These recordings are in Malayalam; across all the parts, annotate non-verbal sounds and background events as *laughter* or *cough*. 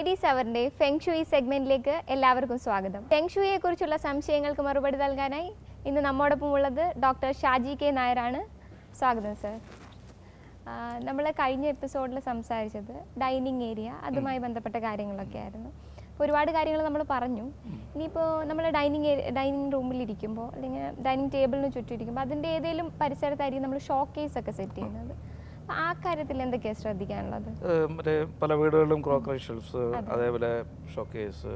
ലേഡീസ് സവറിന്റെ ഫെങ്ഷുയി സെഗ്മെന്റിലേക്ക് എല്ലാവർക്കും സ്വാഗതം. ഫെങ്ഷുയെ കുറിച്ചുള്ള സംശയങ്ങൾക്ക് മറുപടി നൽകാനായി ഇന്ന് നമ്മോടൊപ്പം ഉള്ളത് ഡോക്ടർ ഷാജി കെ നായരാണ്. സ്വാഗതം സർ നമ്മൾ കഴിഞ്ഞ എപ്പിസോഡിൽ സംസാരിച്ചത് ഡൈനിങ് ഏരിയ അതുമായി ബന്ധപ്പെട്ട കാര്യങ്ങളൊക്കെ ആയിരുന്നു. ഒരുപാട് കാര്യങ്ങൾ നമ്മൾ പറഞ്ഞു. ഇനിയിപ്പോൾ നമ്മൾ ഡൈനിങ് ഡൈനിങ് റൂമിൽ ഇരിക്കുമ്പോൾ അല്ലെങ്കിൽ ഡൈനിങ് ടേബിളിന് ചുറ്റും ഇരിക്കുമ്പോൾ അതിന്റെ ഏതെങ്കിലും പരിസരത്തായിരിക്കും നമ്മൾ ഷോക്കേസ് കേസ് ഒക്കെ സെറ്റ് ചെയ്യുന്നത്. ആ കാര്യത്തിൽ എന്തൊക്കെയാണ് ശ്രദ്ധിക്കാനുള്ളത്? മറ്റേ പല വീടുകളിലും ക്രോക്കറി ഷെൽഫ്സ് അതേപോലെ ഷോക്കേസ്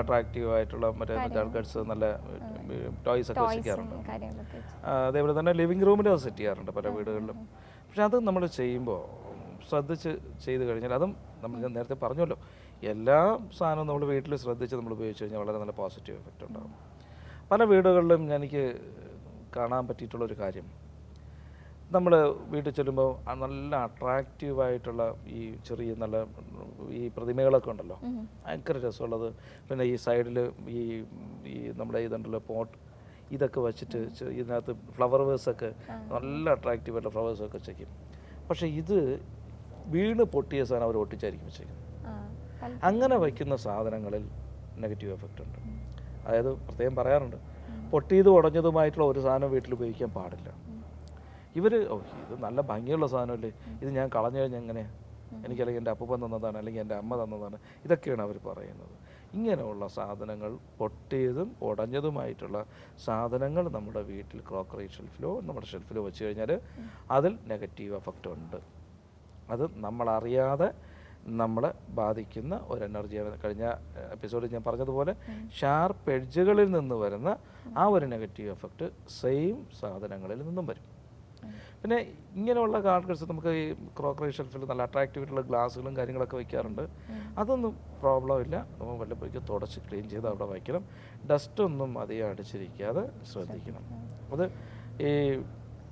അട്രാക്റ്റീവ് ആയിട്ടുള്ള മറ്റേ ആൾക്കാർസ് നല്ല ടോയ്സ് ഒക്കെ വസിക്കാറുണ്ട് വെച്ചിരിക്കാറുണ്ട്. അതേപോലെ തന്നെ ലിവിംഗ് റൂമിലും അത് സെറ്റ് ചെയ്യാറുണ്ട് പല വീടുകളിലും. പക്ഷെ അത് നമ്മൾ ചെയ്യുമ്പോൾ ശ്രദ്ധിച്ച് ചെയ്ത് കഴിഞ്ഞാൽ അതും നമ്മൾ ഞാൻ നേരത്തെ പറഞ്ഞല്ലോ എല്ലാ സാധനവും നമ്മൾ വീട്ടിൽ ശ്രദ്ധിച്ച് നമ്മൾ ഉപയോഗിച്ച് കഴിഞ്ഞാൽ വളരെ നല്ല പോസിറ്റീവ് എഫക്റ്റ് ഉണ്ടാകും പല വീടുകളിലും എനിക്ക് കാണാൻ പറ്റിയിട്ടുള്ള ഒരു കാര്യം നമ്മൾ വീട്ടിൽ ചെല്ലുമ്പോൾ നല്ല അട്രാക്റ്റീവായിട്ടുള്ള ഈ ചെറിയ നല്ല ഈ പ്രതിമകളൊക്കെ ഉണ്ടല്ലോ. ഭയങ്കര രസമുള്ളത്. പിന്നെ ഈ സൈഡിൽ ഈ ഈ നമ്മുടെ ഇതുണ്ടല്ലോ പോട്ട് ഇതൊക്കെ വെച്ചിട്ട് ഇതിനകത്ത് ഫ്ലവർ വേഴ്സൊക്കെ നല്ല അട്രാക്റ്റീവായിട്ടുള്ള ഫ്ലവേഴ്സൊക്കെ ചെയ്യും പക്ഷേ ഇത് വീണ് പൊട്ടിയ സാധനം അവർ ഒട്ടിച്ചായിരിക്കും വെച്ചേക്കുന്നത്. അങ്ങനെ വയ്ക്കുന്ന സാധനങ്ങളിൽ നെഗറ്റീവ് എഫക്റ്റ് ഉണ്ട്. അതായത് പ്രത്യേകം പറയാറുണ്ട്. പൊട്ടിയതും ഉടഞ്ഞതുമായിട്ടുള്ള ഒരു സാധനം വീട്ടിൽ ഉപയോഗിക്കാൻ പാടില്ല. ഇവർ ഓ ഇത് നല്ല ഭംഗിയുള്ള സാധനമല്ലേ? ഇത് ഞാൻ കളഞ്ഞു കഴിഞ്ഞാൽ എങ്ങനെയാണ് എനിക്കല്ലെങ്കിൽ എന്റെ അപ്പൂപ്പൻ തന്നതാണ് അല്ലെങ്കിൽ എന്റെ അമ്മ തന്നതാണ്. ഇതൊക്കെയാണ് അവർ പറയുന്നത്. ഇങ്ങനെയുള്ള സാധനങ്ങൾ പൊട്ടിയതും ഉടഞ്ഞതുമായിട്ടുള്ള സാധനങ്ങൾ നമ്മുടെ വീട്ടിൽ ക്രോക്കറി ഷെൽഫിലോ നമ്മുടെ ഷെൽഫിലോ വെച്ച് കഴിഞ്ഞാൽ അതിൽ നെഗറ്റീവ് എഫക്റ്റ് ഉണ്ട്. അത് നമ്മളറിയാതെ നമ്മളെ ബാധിക്കുന്ന ഒരു എനർജിയാണ് കഴിഞ്ഞ എപ്പിസോഡിൽ ഞാൻ പറഞ്ഞതുപോലെ ഷാർപ്പ് എഡ്ജുകളിൽ നിന്ന് വരുന്ന ആ ഒരു നെഗറ്റീവ് എഫക്റ്റ് സെയിം സാധനങ്ങളിൽ നിന്നും വരും. പിന്നെ ഇങ്ങനെയുള്ള കാർഡ്സ് നമുക്ക് ഈ ക്രോക്കറി ഷെൽഫിൽ നല്ല അട്രാക്റ്റീവായിട്ടുള്ള ഗ്ലാസ്സുകളും കാര്യങ്ങളൊക്കെ വയ്ക്കാറുണ്ട്. അതൊന്നും പ്രോബ്ലം ഇല്ല. നമ്മൾ വല്ലപ്പോഴേക്ക് തുടച്ച് ക്ലീൻ ചെയ്ത് അവിടെ വയ്ക്കണം. ഡസ്റ്റൊന്നും അധികം അടിച്ചിരിക്കാതെ ശ്രദ്ധിക്കണം. അത് ഈ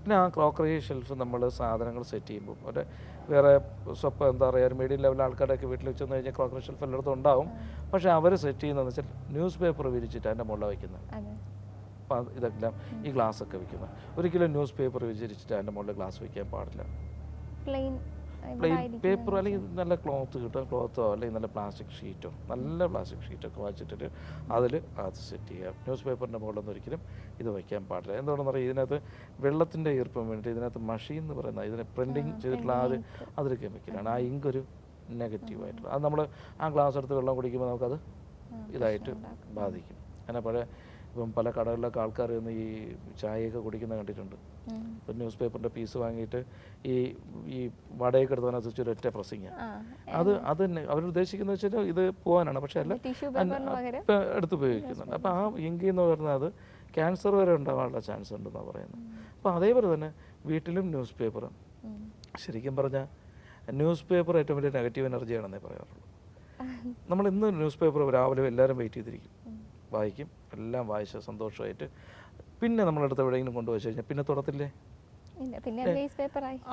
പിന്നെ ആ ക്രോക്കറി ഷെൽഫ് നമ്മൾ സാധനങ്ങൾ സെറ്റ് ചെയ്യുമ്പോൾ ഒരു വേറെ സ്വപ്പം എന്താ പറയുക ഒരു മീഡിയം ലെവൽ ആൾക്കാരൊക്കെ വീട്ടിൽ വെച്ച് വന്നു കഴിഞ്ഞാൽ ക്രോക്കറി ഷെൽഫ് എല്ലായിടത്തും ഉണ്ടാവും. പക്ഷേ അവർ സെറ്റ് ചെയ്യുന്നതെന്ന് വെച്ചാൽ ന്യൂസ് പേപ്പർ വിരിച്ചിട്ട് അതിന്റെ മുകളിൽ വയ്ക്കുന്നത്. ഇതെല്ലാം ഈ ഗ്ലാസ് ഒക്കെ വെക്കുന്നത്. ഒരിക്കലും ന്യൂസ് പേപ്പർ വിചരിച്ചിട്ട് അതിന്റെ മുകളിൽ ഗ്ലാസ് വെക്കാൻ പാടില്ല. പ്ലെയിൻ പ്ലെയിൻ പേപ്പർ അല്ലെങ്കിൽ നല്ല ക്ലോത്ത് കിട്ടും. ക്ലോത്തോ അല്ലെങ്കിൽ നല്ല പ്ലാസ്റ്റിക് ഷീറ്റോ നല്ല പ്ലാസ്റ്റിക് ഷീറ്റൊക്കെ വാങ്ങിച്ചിട്ട് അതിൽ അത് സെറ്റ് ചെയ്യാം. ന്യൂസ് പേപ്പറിന്റെ മുകളിലൊന്നും ഒരിക്കലും ഇത് വയ്ക്കാൻ പാടില്ല. എന്തുകൊണ്ടെന്ന് പറയുക ഇതിനകത്ത് വെള്ളത്തിന്റെ ഈർപ്പം വേണ്ടിയിട്ട് ഇതിനകത്ത് മഷി എന്ന് പറയുന്ന ഇതിനെ പ്രിന്റിങ് ചെയ്തിട്ടുള്ള ആ ഒരു അതൊരു കെമിക്കലാണ് ആ ഇങ്ക് ഒരു നെഗറ്റീവായിട്ടുള്ള അത് നമ്മൾ ആ ഗ്ലാസ് എടുത്ത് വെള്ളം കുടിക്കുമ്പോൾ നമുക്കത് ഇതായിട്ട് ബാധിക്കും. അങ്ങനെ പഴയ ഇപ്പം പല കടകളിലൊക്കെ ആൾക്കാർ ഇന്ന് ഈ ചായയൊക്കെ കുടിക്കുന്നത് കണ്ടിട്ടുണ്ട്. ഇപ്പം ന്യൂസ് പേപ്പറിന്റെ പീസ് വാങ്ങിയിട്ട് ഈ ഈ വടയൊക്കെ എടുത്തതിനകത്ത് ഒരൊറ്റ പ്രസിങ്ങാണ് അത് അത് തന്നെ. അവരുദ്ദേശിക്കുന്നത് വെച്ചാൽ ഇത് പോകാനാണ് പക്ഷെ അല്ല എടുത്ത് ഉപയോഗിക്കുന്നുണ്ട്. അപ്പോൾ ആ ഇങ്കി എന്ന് പറഞ്ഞാൽ അത് ക്യാൻസർ വരെ ഉണ്ടാകാനുള്ള ചാൻസ് ഉണ്ടെന്നാണ് പറയുന്നത്. അപ്പോൾ അതേപോലെ തന്നെ വീട്ടിലും ന്യൂസ് പേപ്പർ ശരിക്കും പറഞ്ഞാൽ ന്യൂസ് പേപ്പർ ഏറ്റവും വലിയ നെഗറ്റീവ് എനർജിയാണെന്നേ പറയാറുള്ളൂ. *laughs* നമ്മൾ ഇന്ന് ന്യൂസ് പേപ്പർ രാവിലെ എല്ലാവരും വെയിറ്റ് ചെയ്തിരിക്കും. വായിക്കും. എല്ലാം വായിച്ച് സന്തോഷമായിട്ട്. പിന്നെ നമ്മളെടുത്ത് എവിടെയെങ്കിലും കൊണ്ടുവച്ച് കഴിഞ്ഞാൽ പിന്നെ തുടത്തില്ലേ?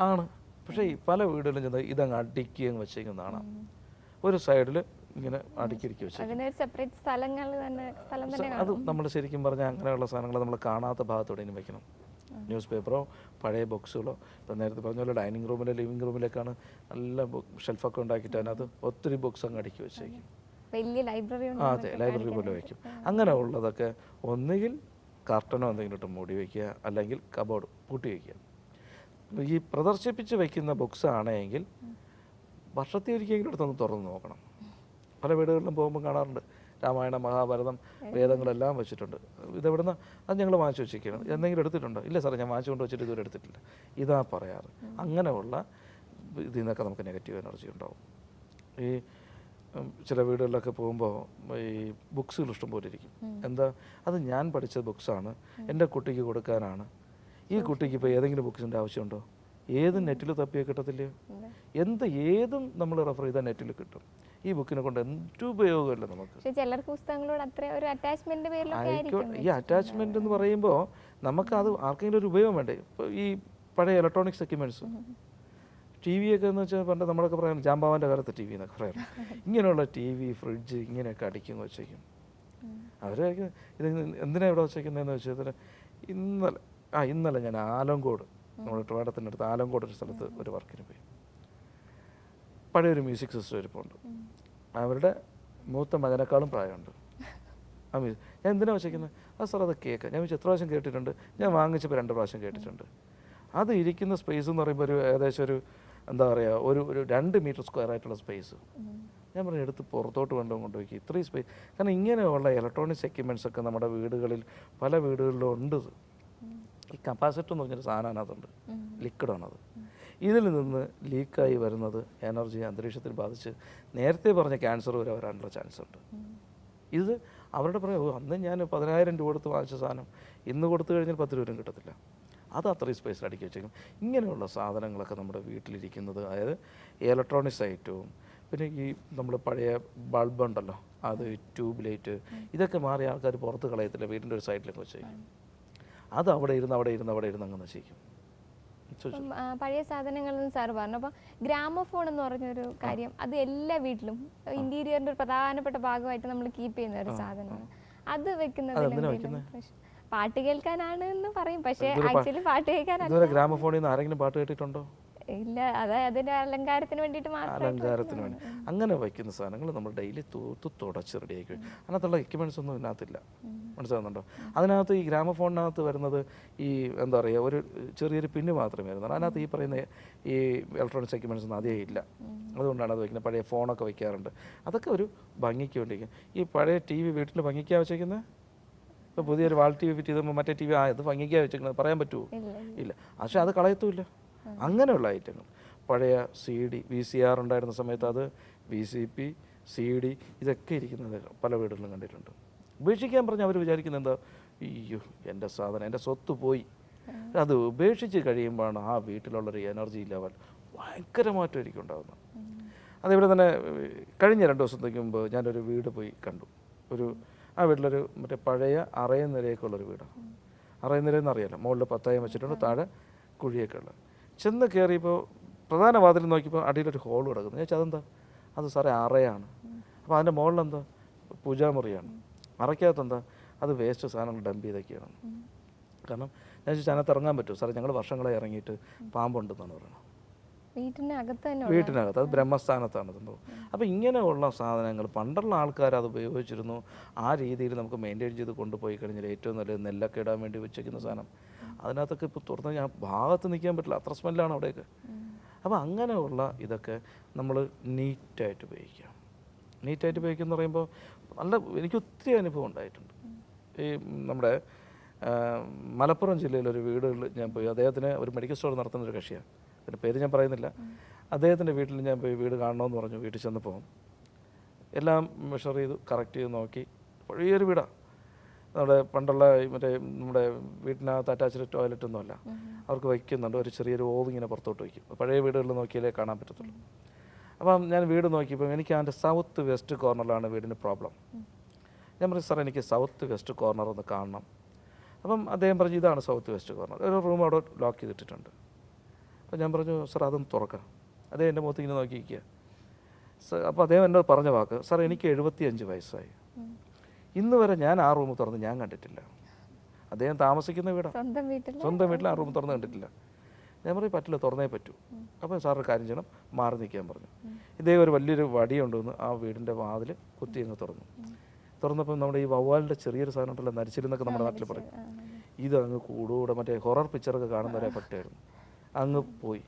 ആണ്. പക്ഷേ ഈ പല വീടുകളിലും ചെന്ന് ഇതങ്ങ് അടുക്കി അങ്ങ് വെച്ചേക്കുന്നതാണ് ഒരു സൈഡിൽ ഇങ്ങനെ അടുക്കിടുക്കി വെച്ചേക്കും അത് നമ്മൾ ശരിക്കും പറഞ്ഞാൽ അങ്ങനെയുള്ള സാധനങ്ങൾ നമ്മൾ കാണാത്ത ഭാഗത്തോടെ ഇനി വെക്കണം. ന്യൂസ് പേപ്പറോ പഴയ ബോക്സുകളോ ഇപ്പം നേരത്തെ പറഞ്ഞ പോലെ ഡൈനിങ് റൂമിലെ ലിവിങ് റൂമിലേക്കാണ് നല്ല ഷെൽഫൊക്കെ ഉണ്ടാക്കിയിട്ട് അതിനകത്ത് ഒത്തിരി ബുക്സ് അങ്ങ് അടുക്കി വെച്ചേക്കും വലിയ ലൈബ്രറി അതെ ലൈബ്രറി പോലെ വയ്ക്കും. അങ്ങനെ ഉള്ളതൊക്കെ ഒന്നുകിൽ കർട്ടനോ എന്തെങ്കിലും ഇട്ട് മൂടി വയ്ക്കുക അല്ലെങ്കിൽ കബോർഡ് പൂട്ടി വയ്ക്കുക. ഈ പ്രദർശിപ്പിച്ച് വയ്ക്കുന്ന ബുക്സ് ആണെങ്കിൽ വർഷത്തിൽ ഒരിക്കലെങ്കിലും എടുത്തൊന്ന് തുറന്ന് നോക്കണം. പല വീടുകളിലും പോകുമ്പോൾ കാണാറുണ്ട്. രാമായണം മഹാഭാരതം വേദങ്ങളെല്ലാം വെച്ചിട്ടുണ്ട്. ഇതെവിടുന്ന്? അത് ഞങ്ങൾ വാങ്ങിച്ചു വെച്ചിരിക്കുകയാണ്. എന്തെങ്കിലും എടുത്തിട്ടുണ്ടോ? ഇല്ല സാറേ ഞാൻ വാങ്ങിച്ചു കൊണ്ട് വെച്ചിട്ട് ഇതുവരെ എടുത്തിട്ടില്ല. ഇതാ പറയാറ്. അങ്ങനെയുള്ള ഇതിൽ നിന്നൊക്കെ നമുക്ക് നെഗറ്റീവ് എനർജി ഉണ്ടാവും. ഈ ചില വീടുകളിലൊക്കെ പോകുമ്പോൾ ഈ ബുക്സുകൾ ഇഷ്ടംപോലെ ഇരിക്കും. എന്താ? അത് ഞാൻ പഠിച്ച ബുക്സാണ്. എന്റെ കുട്ടിക്ക് കൊടുക്കാനാണ്. ഈ കുട്ടിക്ക് ഇപ്പോൾ ഏതെങ്കിലും ബുക്സിന്റെ ആവശ്യമുണ്ടോ? ഏത് നെറ്റിൽ തപ്പിയാൽ കിട്ടത്തില്ല? എന്ത് ഏതും നമ്മൾ റെഫർ ചെയ്താൽ നെറ്റിൽ കിട്ടും. ഈ ബുക്കിനെ കൊണ്ട് എന്ത് ഉപയോഗമില്ല നമുക്ക്. പക്ഷെ ചിലർക്ക് പുസ്തകങ്ങളോട് അത്ര ഒരു അറ്റാച്ച്മെന്റ് പേരിലൊക്കെ ആയിരിക്കും ഈ അറ്റാച്ച്മെന്റ് എന്ന് പറയുമ്പോൾ നമുക്ക് അത് ആർക്കെങ്കിലും ഒരു ഉപയോഗം വേണ്ടേ? ഇപ്പോൾ ഈ പഴയ ഇലക്ട്രോണിക്സ് എക്യുപ്മെന്റ്സ് ടി വി ഒക്കെ എന്ന് വെച്ചാൽ പണ്ട് നമ്മളൊക്കെ പറയാം ജാമ്പാവാന്റെ കാലത്ത് ടി വി എന്നൊക്കെ പറയാം ഇങ്ങനെയുള്ള ടി വി ഫ്രിഡ്ജ് ഇങ്ങനെയൊക്കെ അടിക്കും വെച്ചേക്കും. അവരൊക്കെ ഇത് എന്തിനാണ് ഇവിടെ വെച്ചേക്കുന്നതെന്ന് വെച്ചാൽ ഇന്നലെ ആ ഇന്നലെ ഞാൻ ആലങ്കോട് നമ്മുടെ ട്രിവാഡത്തിന്റെ ആലങ്കോട് ഒരു സ്ഥലത്ത് ഒരു വർക്കിന് പോയി. പഴയൊരു മ്യൂസിക് സിസ്റ്റം പോണ്ട് അവരുടെ മൂത്ത മകനേക്കാളും പ്രായമുണ്ട്. ആ മ്യൂസിക് ഞാൻ എന്തിനാണ് വെച്ചേക്കുന്നത് ആ സാർ അത് കേക്ക് ഞാൻ വെച്ച് എത്ര പ്രാവശ്യം കേട്ടിട്ടുണ്ട്? ഞാൻ വാങ്ങിച്ചപ്പോൾ രണ്ട് പ്രാവശ്യം കേട്ടിട്ടുണ്ട്. അത് ഇരിക്കുന്ന സ്പേസ് എന്ന് പറയുമ്പോൾ ഒരു ഏകദേശം ഒരു എന്താ പറയുക ഒരു ഒരു രണ്ട് മീറ്റർ സ്ക്വയർ ആയിട്ടുള്ള സ്പേസ്. ഞാൻ പറഞ്ഞു എടുത്ത് പുറത്തോട്ട് കൊണ്ടും കൊണ്ടുപോയി ഇത്രയും സ്പേസ് കാരണം ഇങ്ങനെയുള്ള ഇലക്ട്രോണിക്സ് എക്യുപ്മെന്റ്സ് ഒക്കെ നമ്മുടെ വീടുകളിൽ പല വീടുകളിലും ഉണ്ട്. ഈ കപ്പാസിറ്റർ എന്ന് പറഞ്ഞൊരു സാധനം അതിനകത്തുണ്ട്. ലിക്വിഡാണത് ഇതിൽ നിന്ന് ലീക്കായി വരുന്നത് എനർജി അന്തരീക്ഷത്തിൽ ബാധിച്ച് നേരത്തെ പറഞ്ഞ ക്യാൻസർ വരെ വരാനുള്ള ചാൻസ് ഉണ്ട്. ഇത് അവരുടെ പറയാം "ഓ, അന്ന് ഞാൻ പതിനായിരം രൂപ കൊടുത്ത് വാങ്ങിച്ച സാധനം ഇന്ന് കൊടുത്തു കഴിഞ്ഞാൽ പത്ത് രൂപയും കിട്ടത്തില്ല. അത് അത്രയും സ്പേസിൽ അടുക്കി വെച്ചേക്കും. ഇങ്ങനെയുള്ള സാധനങ്ങളൊക്കെ നമ്മുടെ വീട്ടിലിരിക്കുന്നത് അതായത് ഇലക്ട്രോണിക്സ് ഐറ്റവും പിന്നെ ഈ നമ്മൾ പഴയ ബൾബ് ഉണ്ടല്ലോ അത് ട്യൂബ് ലൈറ്റ് ഇതൊക്കെ മാറി ആൾക്കാർ പുറത്ത് കളയത്തില്ല വീടിന്റെ ഒരു സൈഡിലൊക്കെ വെച്ചേക്കും. അത് അവിടെ ഇരുന്ന് അവിടെ ഇരുന്ന് അവിടെ ഇരുന്ന് അങ്ങ് നശിക്കും. പഴയ സാധനങ്ങൾ എന്ന് സാർ പറഞ്ഞു. അപ്പം ഗ്രാമഫോൺ എന്ന് പറഞ്ഞൊരു കാര്യം അത് എല്ലാ വീട്ടിലും ഇന്റീരിയറിന്റെ ഒരു പ്രധാനപ്പെട്ട ഭാഗമായിട്ട് നമ്മൾ കീപ്പ് ചെയ്യുന്ന ഒരു സാധനമാണ്. അത് പ്രശ്നം? പാട്ട് കേൾക്കാനാണ് എന്ന് പറയും. പക്ഷേ ആക്ച്വലി പാട്ട് കേൾക്കാനാണ് ഗ്രാമഫോണിൽ നിന്ന് ആരെങ്കിലും പാട്ട് കേട്ടിട്ടുണ്ടോ? ഇല്ല അത് അതിന്റെ അലങ്കാരത്തിന് വേണ്ടിയിട്ട് മാത്രം അലങ്കാരത്തിന് വേണ്ടി. അങ്ങനെ വയ്ക്കുന്ന സാധനങ്ങൾ നമ്മൾ ഡെയിലി തൂത്ത് തുടച്ച് റെഡിയാക്കി അതിനകത്തുള്ള എക്യുപ്മെന്റ്സ് ഒന്നും ഇതിനകത്തില്ല. മനസ്സിലാകുന്നുണ്ടോ അതിനകത്ത് ഈ ഗ്രാമഫോണിനകത്ത് വരുന്നത് ഈ എന്താ പറയുക ഒരു ചെറിയൊരു പിന്ന് മാത്രമേ വരുന്നുള്ളൂ. അതിനകത്ത് ഈ പറയുന്ന ഈ ഇലക്ട്രോണിക്സ് എക്യുപ്മെന്റ്സ് ഒന്നും ആദ്യമേ ഇല്ല. അതുകൊണ്ടാണ് അത് വയ്ക്കുന്നത്. പഴയ ഫോണൊക്കെ വയ്ക്കാറുണ്ട്. അതൊക്കെ ഒരു ഭംഗിക്ക് വേണ്ടി ഈ പഴയ ടി വി വീട്ടിൽ ഭംഗിക്കാ വെച്ചേക്കുന്നത് ഇപ്പോൾ പുതിയൊരു വാൾ ടി വി ഫിറ്റ് ചെയ്തപ്പോൾ മറ്റേ ടി വി ആ ഇത് ഭംഗിക്കാ വെച്ചേക്കുന്നത് പറയാൻ പറ്റുമോ ഇല്ല ഇല്ല. പക്ഷെ അത് കളയത്തുമില്ല. അങ്ങനെയുള്ള ഐറ്റങ്ങൾ. പഴയ C D V C R ഉണ്ടായിരുന്ന സമയത്ത് അത് V C P C D ഇതൊക്കെ ഇരിക്കുന്നത് പല വീടുകളിലും കണ്ടിട്ടുണ്ട്. ഉപേക്ഷിക്കാൻ പറഞ്ഞ് അവർ വിചാരിക്കുന്നത് എന്താ? അയ്യോ എന്റെ സാധനം എന്റെ സ്വത്ത് പോയി. അത് ഉപേക്ഷിച്ച് കഴിയുമ്പോഴാണ് ആ വീട്ടിലുള്ളൊരു എനർജി ലെവൽ ഭയങ്കരമായിട്ടായിരിക്കും ഉണ്ടാകുന്നത് അതിവിടെ തന്നെ കഴിഞ്ഞ രണ്ട് ദിവസത്തേക്ക് മുമ്പ് ഞാനൊരു വീട് പോയി കണ്ടു. ഒരു ആ വീട്ടിലൊരു മറ്റേ പഴയ അറയും നിരയൊക്കെ ഉള്ളൊരു വീടാണ്. അറയും നിരയെന്ന് അറിയാലോ? മുകളിൽ പത്തായം വെച്ചിട്ടുണ്ട് താഴെ കുഴിയൊക്കെ ഉള്ളത്. ചെന്ന് കയറിയപ്പോൾ പ്രധാന വാതിൽ നോക്കിയപ്പോൾ അടിയിലൊരു ഹോൾ കിടക്കുന്നു. ഞാൻ ചോദിച്ചാൽ അതെന്താ? അത് സാറേ അറയാണ്. അപ്പോൾ അതിന്റെ മുകളിലെന്താ? പൂജാമുറിയാണ്. അറയ്ക്കകത്ത് എന്താ അത് വേസ്റ്റ് സാധനങ്ങൾ ഡംപ് ചെയ്തൊക്കെയാണ്. കാരണം ഞാൻ ചോദിച്ചാൽ അതിനകത്ത് ഇറങ്ങാൻ പറ്റുമോ? സാറേ ഞങ്ങൾ വർഷങ്ങളായി ഇറങ്ങിയിട്ട് പാമ്പുണ്ടെന്നാണ് പറയുന്നത്. വീട്ടിനകത്ത് അത് ബ്രഹ്മസ്ഥാനത്താണ് സംഭവം. അപ്പോൾ ഇങ്ങനെയുള്ള സാധനങ്ങൾ പണ്ടുള്ള ആൾക്കാർ അത് ഉപയോഗിച്ചിരുന്നു. ആ രീതിയിൽ നമുക്ക് മെയിന്റെയിൻ ചെയ്ത് കൊണ്ടുപോയി കഴിഞ്ഞാൽ ഏറ്റവും നല്ലത് നെല്ലൊക്കെ ഇടാൻ വേണ്ടി വെച്ചേക്കുന്ന സാധനം. അതിനകത്തൊക്കെ ഇപ്പോൾ തുറന്ന് ഞാൻ ഭാഗത്ത് നിൽക്കാൻ പറ്റില്ല അത്ര സ്മെല്ലാണ് അവിടെയൊക്കെ. അപ്പോൾ അങ്ങനെയുള്ള ഇതൊക്കെ നമ്മൾ നീറ്റായിട്ട് ഉപയോഗിക്കാം. നീറ്റായിട്ട് ഉപയോഗിക്കുക എന്ന് പറയുമ്പോൾ നല്ല എനിക്ക് ഒത്തിരി അനുഭവം ഉണ്ടായിട്ടുണ്ട്. ഈ നമ്മുടെ മലപ്പുറം ജില്ലയിലൊരു വീടുകളിൽ ഞാൻ പോയി അദ്ദേഹത്തിന് ഒരു മെഡിക്കൽ സ്റ്റോർ നടത്തുന്ന ഒരു കക്ഷിയാണ്. അതിന്റെ പേര് ഞാൻ പറയുന്നില്ല. അദ്ദേഹത്തിന്റെ വീട്ടിൽ ഞാൻ പോയി വീട് കാണണമെന്ന് പറഞ്ഞു വീട്ടിൽ ചെന്നപ്പോൾ. എല്ലാം മെഷർ ചെയ്തു കറക്റ്റ് ചെയ്ത് നോക്കി. വലിയൊരു വീടാണ് നമ്മുടെ പണ്ടുള്ള മറ്റേ നമ്മുടെ വീട്ടിനകത്ത് അറ്റാച്ച്ഡ് ടോയ്ലറ്റ് ഒന്നുമല്ല. അവർക്ക് വയ്ക്കുന്നുണ്ട്. ഒരു ചെറിയൊരു ഓവ് ഇങ്ങനെ പുറത്തോട്ട് വയ്ക്കും. പഴയ വീടുകളിൽ നോക്കിയാലേ കാണാൻ പറ്റത്തുള്ളൂ. അപ്പം ഞാൻ വീട് നോക്കിയപ്പോൾ എനിക്ക് അതിന്റെ സൗത്ത് വെസ്റ്റ് കോർണറിലാണ് വീടിന് പ്രോബ്ലം ഞാൻ പറഞ്ഞു സാർ എനിക്ക് സൗത്ത് വെസ്റ്റ് കോർണർ ഒന്ന് കാണണം. അപ്പം അദ്ദേഹം പറഞ്ഞു ഇതാണ് സൗത്ത് വെസ്റ്റ് കോർണർ ഒരു റൂം അവിടെ ലോക്ക് ചെയ്തിട്ടിട്ടുണ്ട്. അപ്പോൾ ഞാൻ പറഞ്ഞു സാർ അതൊന്ന് തുറക്കാം അതേ എന്റെ മുഖത്ത് ഇങ്ങനെ നോക്കിയിരിക്കുക. സാർ അപ്പോൾ അദ്ദേഹം എന്നോട് പറഞ്ഞ വാക്ക് സാർ എനിക്ക് എഴുപത്തിയഞ്ച് വയസ്സായി. ഇന്ന് വരെ ഞാൻ ആ റൂം തുറന്ന് ഞാൻ കണ്ടിട്ടില്ല. അദ്ദേഹം താമസിക്കുന്ന വീടാണ് സ്വന്തം വീട്ടിൽ സ്വന്തം വീട്ടിൽ ആ റൂം തുറന്ന് കണ്ടിട്ടില്ല. ഞാൻ പറയും പറ്റില്ല തുറന്നേ പറ്റൂ. അപ്പോൾ സാറ് കാര്യം ചെയ്യണം മാറി നിൽക്കാൻ പറഞ്ഞു. ഇദ്ദേഹം ഒരു വലിയൊരു വടിയുണ്ടെന്ന് ആ വീടിന്റെ വാതിൽ കുത്തി അങ്ങ് തുറന്നു. തുറന്നപ്പോൾ നമ്മുടെ ഈ വവ്വാലിന്റെ ചെറിയൊരു സാധനം ഉണ്ടല്ലോ നരിച്ചിലെന്നൊക്കെ നമ്മുടെ നാട്ടിൽ പറയും. ഇത് അങ്ങ് കൂടൂടെ മറ്റേ ഹൊറർ പിക്ചറൊക്കെ കാണുന്നവരെ ഒരു എഫക്റ്റായിരുന്നു അങ്ങ് പോയി.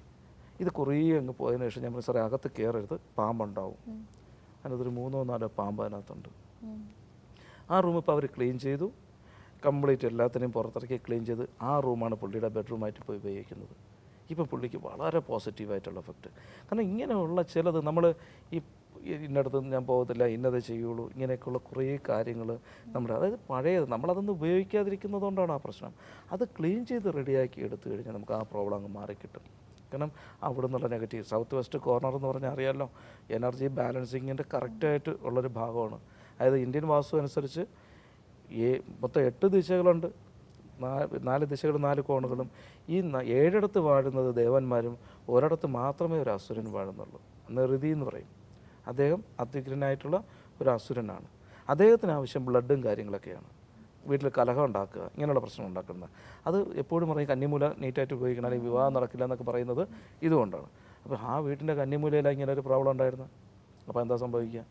ഇത് കുറേ അങ്ങ് പോയതിനു ശേഷം ഞാൻ സാറേ അകത്ത് കയറരുത് പാമ്പുണ്ടാവും. അതിനകത്തൊരു മൂന്നോ നാലോ പാമ്പ് അതിനകത്തുണ്ട്. ആ റൂം ഇപ്പോൾ അവർ ക്ലീൻ ചെയ്തു. കംപ്ലീറ്റ് എല്ലാത്തിനെയും പുറത്തിറക്കി ക്ലീൻ ചെയ്ത് ആ റൂമാണ് പുള്ളിയുടെ ബെഡ്റൂമായിട്ട് പോയി ഉപയോഗിക്കുന്നത്. ഇപ്പം പുള്ളിക്ക് വളരെ പോസിറ്റീവായിട്ടുള്ള എഫക്റ്റ്. കാരണം ഇങ്ങനെയുള്ള ചിലത് നമ്മൾ ഈ ഇന്നടത്ത് ഞാൻ പോകത്തില്ല ഇന്നത് ചെയ്യുള്ളൂ ഇങ്ങനെയൊക്കെയുള്ള കുറേ കാര്യങ്ങൾ നമ്മുടെ അതായത് പഴയത് നമ്മളതൊന്നും ഉപയോഗിക്കാതിരിക്കുന്നത് കൊണ്ടാണ് ആ പ്രശ്നം. അത് ക്ലീൻ ചെയ്ത് റെഡിയാക്കി എടുത്തു കഴിഞ്ഞാൽ നമുക്ക് ആ പ്രോബ്ലം അങ്ങ് മാറിക്കിട്ടും. കാരണം അവിടെ നിന്നുള്ള നെഗറ്റീവ് സൗത്ത് വെസ്റ്റ് കോർണർ എന്ന് പറഞ്ഞാൽ അറിയാമല്ലോ എനർജി ബാലൻസിങ്ങിന്റെ കറക്റ്റായിട്ട് ഉള്ളൊരു ഭാഗമാണ്. അതായത് ഇന്ത്യൻ വാസ്തു അനുസരിച്ച് ഏ മൊത്തം എട്ട് ദിശകളുണ്ട്. നാല് ദിശകളും നാല് കോണുകളും. ഈ ഏഴിടത്ത് വാഴുന്നത് ദേവന്മാരും ഒരിടത്ത് മാത്രമേ ഒരു അസുരൻ വാഴുന്നുള്ളൂ. നെറുതി എന്ന് പറയും. അദ്ദേഹം അത്യുഗ്രനായിട്ടുള്ള ഒരു അസുരനാണ്. അദ്ദേഹത്തിന് ആവശ്യം ബ്ലഡും കാര്യങ്ങളൊക്കെയാണ്. വീട്ടിൽ കലഹം ഉണ്ടാക്കുക ഇങ്ങനെയുള്ള പ്രശ്നം ഉണ്ടാക്കുന്നത്. അത് എപ്പോഴും പറയും കന്നിമൂല നീറ്റായിട്ട് ഉപയോഗിക്കണം അല്ലെങ്കിൽ വിവാഹം നടക്കില്ല എന്നൊക്കെ പറയുന്നത് ഇതുകൊണ്ടാണ്. അപ്പോൾ ആ വീട്ടിന്റെ കന്നിമൂലയിൽ ഇങ്ങനെ ഒരു പ്രോബ്ലം ഉണ്ടായിരുന്നു അപ്പോൾ എന്താ സംഭവിക്കുക?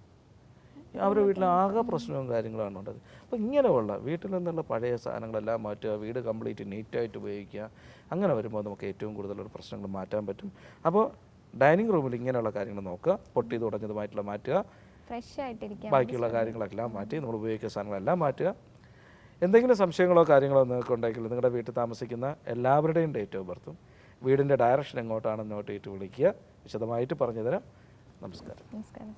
അവരുടെ വീട്ടിൽ ആകെ പ്രശ്നവും കാര്യങ്ങളാണ് ഉണ്ടത് അപ്പോൾ ഇങ്ങനെയുള്ള വീട്ടിൽ നിന്നുള്ള പഴയ സാധനങ്ങളെല്ലാം മാറ്റുക വീട് കംപ്ലീറ്റ് നീറ്റായിട്ട് ഉപയോഗിക്കുക അങ്ങനെ വരുമ്പോൾ നമുക്ക് ഏറ്റവും കൂടുതലുള്ള പ്രശ്നങ്ങൾ മാറ്റാൻ പറ്റും. അപ്പോൾ ഡൈനിങ് റൂമിൽ ഇങ്ങനെയുള്ള കാര്യങ്ങൾ നോക്കുക പൊട്ടി ഉടഞ്ഞതുമായിട്ടുള്ള മാറ്റുക ഫ്രഷ് ആയിട്ടിരിക്കുക ബാക്കിയുള്ള കാര്യങ്ങളെല്ലാം മാറ്റി നമ്മൾ ഉപയോഗിക്കുന്ന സാധനങ്ങളെല്ലാം മാറ്റുക. എന്തെങ്കിലും സംശയങ്ങളോ കാര്യങ്ങളോ നിങ്ങൾക്ക് ഉണ്ടെങ്കിൽ നിങ്ങളുടെ വീട്ടിൽ താമസിക്കുന്ന എല്ലാവരുടെയും ഡേറ്റ് ഓഫ് ബർത്തും വീടിന്റെ ഡയറക്ഷൻ എങ്ങോട്ടാണെന്ന് നോട്ട് ചെയ്തിട്ട് വിളിക്കുക. വിശദമായിട്ട് പറഞ്ഞു തരാം നമസ്കാരം. നമസ്കാരം.